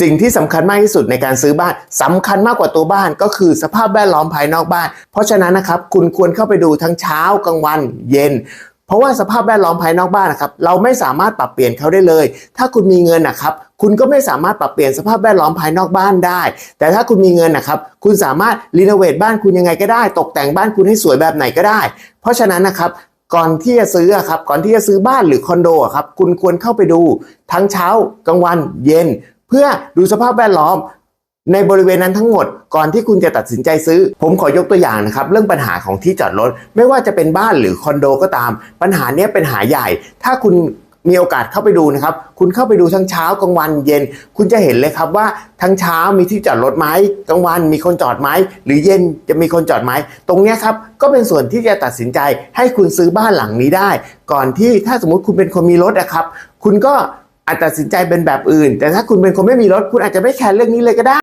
สิ่งที่สำคัญมากที่สุดในการซื้อบ้านสำคัญมากกว่าตัวบ้านก็คือสภาพแวดล้อมภายนอกบ้าน เพราะฉะนั้นนะครับคุณควรเข้าไปดูทั้งเช้ากลางวันเย็นเพราะว่าสภาพแวดล้อมภายนอกบ้านนะครับเราไม่สามารถปรับเปลี่ยนเขาได้เลย ถ้าคุณมีเงินนะครับคุณก็ไม่สามารถปรับเปลี่ยนสภาพแวดล้อมภายนอกบ้านได้ แต่ถ้าคุณมีเงินนะครับคุณสามารถรีโนเวทบ้านคุณยังไงก็ได้ ตกแต่งบ้านคุณให้สวยแบบไหนก็ได้ เพราะฉะนั้นนะครับก่อนที่จะซื้อครับก่อนที่จะซื้อบ้านหรือคอนโดครับคุณควรเข้าไปดู ทั้งเช้ากลางวันเย็น เพื่อดูสภาพแวดล้อมในบริเวณนั้นทั้งหมดก่อนที่คุณจะตัดสินใจซื้อ ผมขอยกตัวอย่างนะครับ เรื่องปัญหาของที่จอดรถ ไม่ว่าจะเป็นบ้านหรือคอนโดก็ตาม ปัญหาเนี้ยเป็นหาใหญ่ ถ้าคุณมีโอกาสเข้าไปดูนะครับ คุณเข้าไปดูทั้งเช้ากลางวันเย็น คุณจะเห็นเลยครับว่าทั้งเช้ามีที่จอดรถไหมกลางวันมีคนจอดไหมหรือเย็นจะมีคนจอดไหมตรงนี้ครับก็เป็นส่วนที่จะตัดสินใจให้คุณซื้อบ้านหลังนี้ได้ ก่อนที่ถ้าสมมติคุณเป็นคนมีรถนะครับ คุณก็ อาจตัดสินใจเป็นแบบอื่น แต่ถ้าคุณเป็นคนไม่มีรถ คุณอาจจะไม่แคร์เรื่องนี้เลยก็ได้